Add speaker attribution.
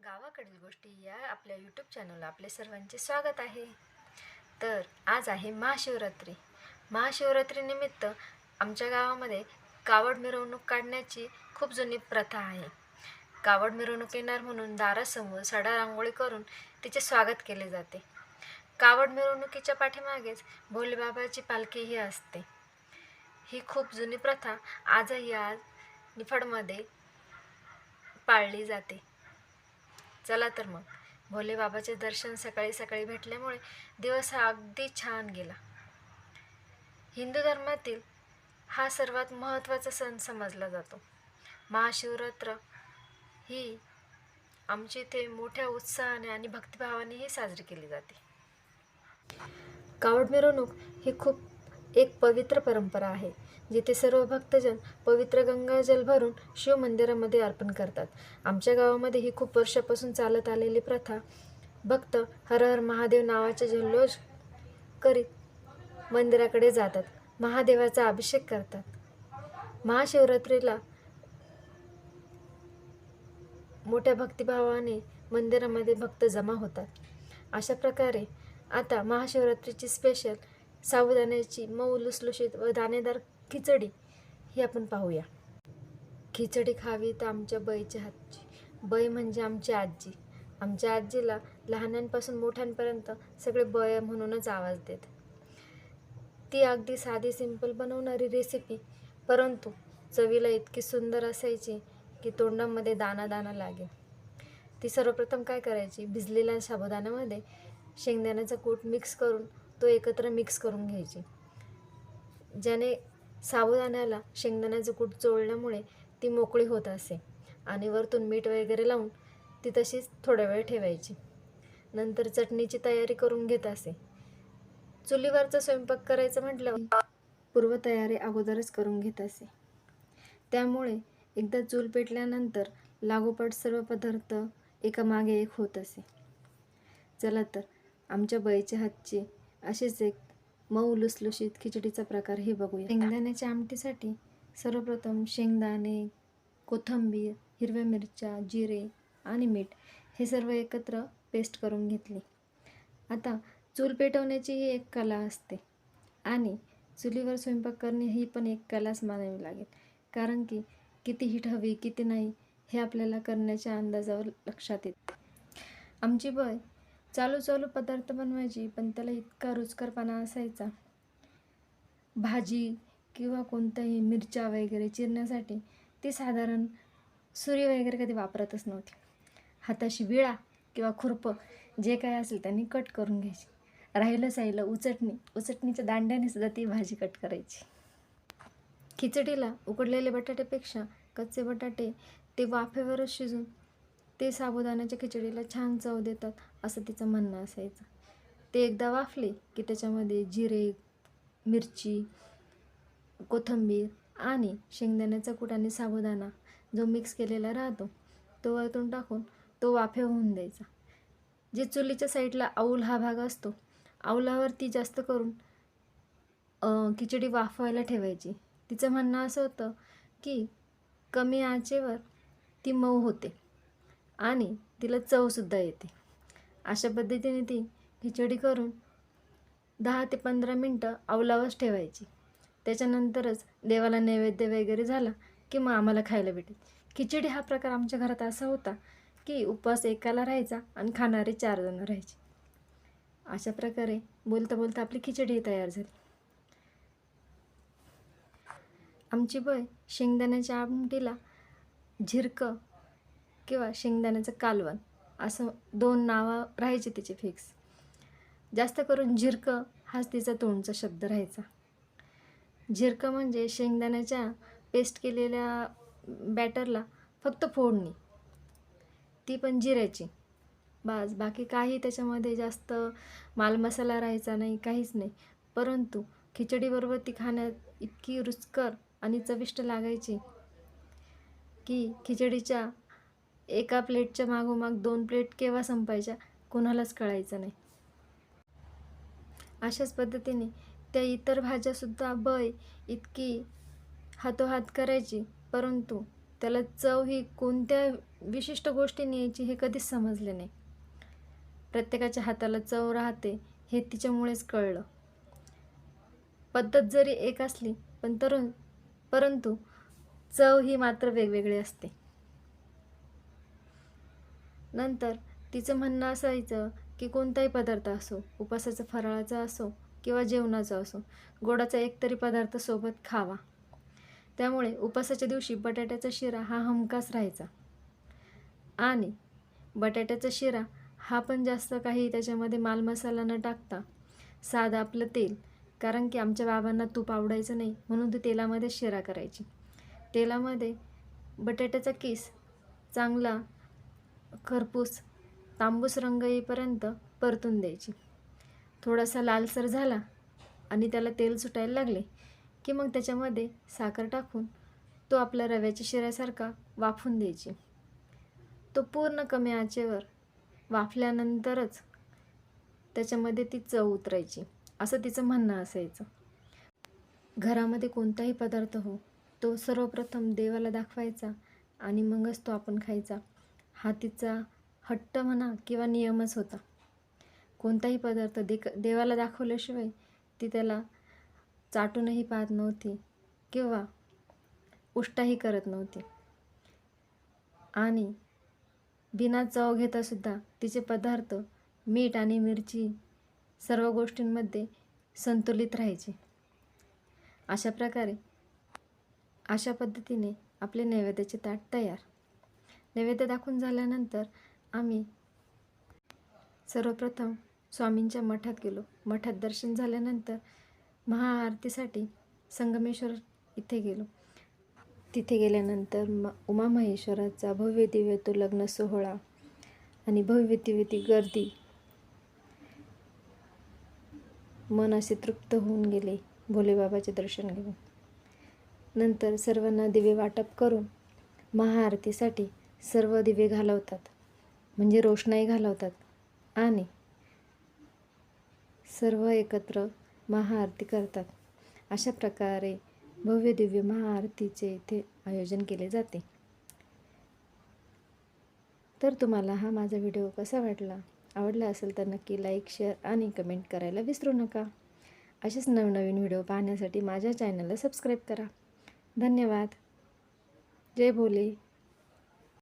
Speaker 1: गावाकडील गोष्टी या आपल्या यूट्यूब चॅनलला आपले सर्वांचे स्वागत आहे. तर आज आहे महाशिवरात्री. महाशिवरात्रीनिमित्त आमच्या गावामध्ये कावड मिरवणूक काढण्याची खूप जुनी प्रथा आहे. कावड मिरवणूक येणार म्हणून दारासमोर सडा रांगोळी करून तिचे स्वागत केले जाते. कावड मिरवणुकीच्या पाठीमागेच भोलेबाबाची पालखीही असते. ही खूप जुनी प्रथा आजही आज निफाडमध्ये पाळली जाते. चला तर मग. भोले बाबाचे दर्शन सकाळी सकाळी भेटल्यामुळे दिवस हा अगदी छान गेला. हिंदू धर्मातील हा सर्वात महत्त्वाचा सण समजला जातो. महाशिवरात्र ही आमच्या इथे मोठ्या उत्साहाने आणि भक्तिभावानेही साजरी केली जाते. कावड मिरवणूक ही खूप एक पवित्र परंपरा आहे जिथे सर्व भक्तजन पवित्र गंगाजल भरून शिव मंदिरामध्ये अर्पण करतात. आमच्या गावामध्ये ही खूप वर्षापासून चालत आलेली प्रथा भक्त हर हर महादेव नावाचे जल्लोष करीत मंदिराकडे जातात महादेवाचा अभिषेक करतात. महाशिवरात्रीला मोठ्या भक्तिभावाने मंदिरामध्ये भक्त जमा होतात. अशा प्रकारे आता महाशिवरात्रीची स्पेशल साबुदाण्याची मऊ लुसलुशीत व दाणेदार खिचडी ही आपण पाहूया. खिचडी खावी तर आमच्या बैच्या हातची. बै म्हणजे आमची आजी. आमच्या आजीला लहानांपासून मोठ्यांपर्यंत सगळे बय म्हणूनच आवाज देत. ती अगदी साधी सिंपल बनवणारी रेसिपी परंतु चवीला इतकी सुंदर असायची की तोंडामध्ये दाना दाना लागेल. ती सर्वप्रथम काय करायची? भिजलेल्या साबुदाण्यामध्ये शेंगदाण्याचा कूट मिक्स करून तो एकत्र मिक्स करून घ्यायची. ज्याने साबुदाण्याला शेंगदाण्याचं कूट चोळल्यामुळे ती मोकळी होत असे आणि वरतून मीठ वगैरे लावून ती तशीच थोडा वेळ ठेवायची. नंतर चटणीची तयारी करून घेत असे. चुलीवरचा स्वयंपाक करायचं म्हटलं पूर्वतयारी अगोदरच करून घेत असे. त्यामुळे एकदा चूल पेटल्यानंतर लागोपाठ सर्व पदार्थ एकामागे एक होत असे. चला तर आमच्या बैच्या हातची अशीच एक मऊ लुसलुशीत खिचडीचा प्रकार हे बघूया. शेंगदाण्याच्या आमटीसाठी सर्वप्रथम शेंगदाणे कोथिंबीर हिरव्या मिरच्या जिरे आणि मीठ हे सर्व एकत्र पेस्ट करून घेतली. आता चूल पेटवण्याची ही एक कला असते आणि चुलीवर स्वयंपाक करणे ही पण एक कलाच मानावी लागेल. कारण की किती हीट हवी किती नाही हे आपल्याला करण्याच्या अंदाजावर लक्षात येते. आमची बय चालू चालू पदार्थ बनवायची पण त्याला इतका रुचकरपणा असायचा. भाजी किंवा कोणत्याही मिरच्या वगैरे चिरण्यासाठी ती साधारण सुरी वगैरे कधी वापरतच नव्हती. हाताशी विळा किंवा खुरपं जे काय असेल त्यांनी कट करून घ्यायची. राहिलं साहिलं उचटणी उचटणीच्या दांड्याने सुद्धा ती भाजी कट करायची. खिचडीला उकडलेले बटाट्यापेक्षा कच्चे बटाटे ते वाफेवरच शिजून ते साबुदाण्याच्या खिचडीला छान चव देतात असं तिचं म्हणणं असायचं. ते एकदा वाफले की त्याच्यामध्ये जिरे मिरची कोथिंबीर आणि शेंगदाण्याचा कूट आणि साबुदाणा जो मिक्स केलेला राहतो तो वरतून टाकून तो वाफे होऊन द्यायचा. जे चुलीच्या साईडला औल हा भाग असतो औलावरती जास्त करून खिचडी वाफवायला ठेवायची. तिचं म्हणणं असं होतं की कमी आचेवर ती मऊ होते. आणि तिला चवसुद्धा येते. अशा पद्धतीने ती खिचडी करून दहा ते पंधरा मिनटं अवलावच ठेवायची. त्याच्यानंतरच देवाला नैवेद्य वगैरे झाला की मग आम्हाला खायला भेटेल. खिचडी हा प्रकार आमच्या घरात असा होता की उपवास एकाला राहायचा आणि खाणारे चार जण राहायचे. अशा प्रकारे बोलता बोलता आपली खिचडी तयार झाली. आमची बय शेंगदाण्याच्या आमटीला झिरकं किंवा शेंगदाण्याचं कालवण असं दोन नावं राहायची तिचे फिक्स जास्त करून झिरकं हाच तिचा तोंडचा शब्द राहायचा. झिरकं म्हणजे शेंगदाण्याच्या पेस्ट केलेल्या बॅटरला फक्त फोडणी. ती पण जिऱ्याची. बास बाकी काही त्याच्यामध्ये जास्त मालमसाला राहायचा नाही काहीच नाही. परंतु खिचडीबरोबर ती खाण्यात इतकी रुचकर आणि चविष्ट लागायची की खिचडीच्या एका प्लेटच्या मागोमाग दोन प्लेट केव्हा संपायच्या कोणालाच कळायचं नाही. अशाच पद्धतीने त्या इतर भाज्यासुद्धा बय इतकी हातोहात करायची परंतु त्याला चव ही कोणत्या विशिष्ट गोष्टीने यायची हे कधीच समजले नाही. प्रत्येकाच्या हाताला चव राहते हे तिच्यामुळेच कळलं. पद्धत जरी एक असली पण तरुण परंतु चव ही मात्र वेगवेगळी असते. नंतर तिचं म्हणणं असायचं की कोणताही पदार्थ असो उपासाचा फराळाचा असो किंवा जेवणाचा असो गोडाचा एकतरी पदार्थ सोबत खावा. त्यामुळे उपासाच्या दिवशी बटाट्याचा शिरा हा हमखास राहायचा. आणि बटाट्याचा शिरा हा पण जास्त काही त्याच्यामध्ये माल मसाला न टाकता साधं आपलं तेल कारण की आमच्या बाबांना तूप आवडायचं नाही म्हणून ती तेलामध्ये शिरा करायची. तेलामध्ये बटाट्याचा किस चांगला खरपूस तांबूस रंग येईपर्यंत परतून द्यायची. थोडासा लालसर झाला आणि त्याला तेल सुटायला लागले की मग त्याच्यामध्ये साखर टाकून तो आपल्या रव्याच्या शिऱ्यासारखा वाफून द्यायची. तो पूर्ण कमी आचेवर वाफल्यानंतरच त्याच्यामध्ये ती चव उतरायची असं तिचं म्हणणं असायचं. घरामध्ये कोणताही पदार्थ हो तो सर्वप्रथम देवाला दाखवायचा आणि मगच तो आपण खायचा. हा तिचा हट्ट म्हणा किंवा नियमच होता. कोणताही पदार्थ देक देवाला दाखवल्याशिवाय ती त्याला चाटूनही पाहत नव्हती किंवा उष्टाही करत नव्हती. आणि बिना चव घेतासुद्धा तिचे पदार्थ मीठ आणि मिरची सर्व गोष्टींमध्ये संतुलित राहायचे. अशा प्रकारे अशा पद्धतीने आपले नैवेद्याचे ताट तयार. नैवेद्य दाखवून झाल्यानंतर आम्ही सर्वप्रथम स्वामींच्या मठात गेलो. मठात दर्शन झाल्यानंतर महाआरतीसाठी संगमेश्वर इथे गेलो. तिथे गेल्यानंतर म उमा महेश्वराचा भव्य दिव्य तो लग्न सोहळा आणि भव्य दिव्य ती गर्दी मन असे तृप्त होऊन गेले. भोलेबाबाचे दर्शन घेऊन. नंतर सर्वांना दिवे वाटप करून महाआरतीसाठी सर्व दिवे घालवतात. म्हणजे रोषणाई घालवतात. आणि सर्व एकत्र महाआरती करतात. अशा प्रकारे भव्य दिव्य महाआरतीचे इथे आयोजन केले जाते. तर तुम्हाला हा माझा व्हिडिओ कसा वाटला? आवडला असेल तर नक्की लाईक शेअर आणि कमेंट करायला विसरू नका. असेच नवनवीन व्हिडिओ पाहण्यासाठी माझ्या चॅनलला सबस्क्राईब करा. धन्यवाद. जय भोले.